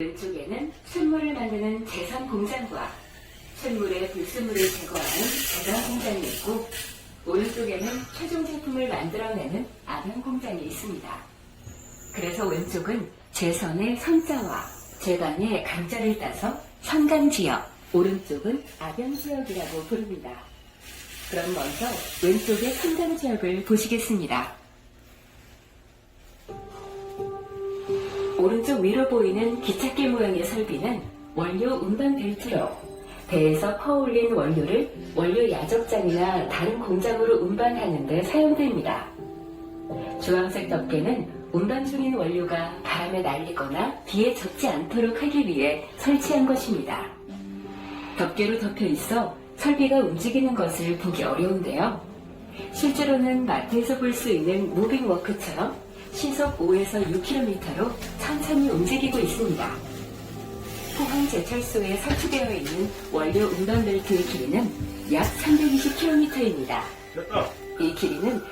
왼쪽에는 쇳물을 만드는 재산 공장과 쇳물의 불순물을 제거하는 제강 공장이 있고 오른쪽에는 최종 제품을 만들어내는 압연 공장이 있습니다. 그래서 왼쪽은 재선의 선자와 재강의 강자를 따서 선강지역, 오른쪽은 압연지역이라고 부릅니다. 그럼 먼저 왼쪽의 선강지역을 보시겠습니다. 오른쪽 위로 보이는 기찻길 모양의 설비는 원료 운반 벨트로 배에서 퍼올린 원료를 원료 야적장이나 다른 공장으로 운반하는 데 사용됩니다. 주황색 덮개는 운반 중인 원료가 바람에 날리거나 비에 젖지 않도록 하기 위해 설치한 것입니다. 덮개로 덮여 있어 설비가 움직이는 것을 보기 어려운데요. 실제로는 마트에서 볼 수 있는 무빙 워크처럼 시속 5에서 6km로 천천히 움직이고 있습니다. 포항 제철소에 설치되어 있는 원료 운반 벨트의 길이는 약 320km입니다. 이 길이는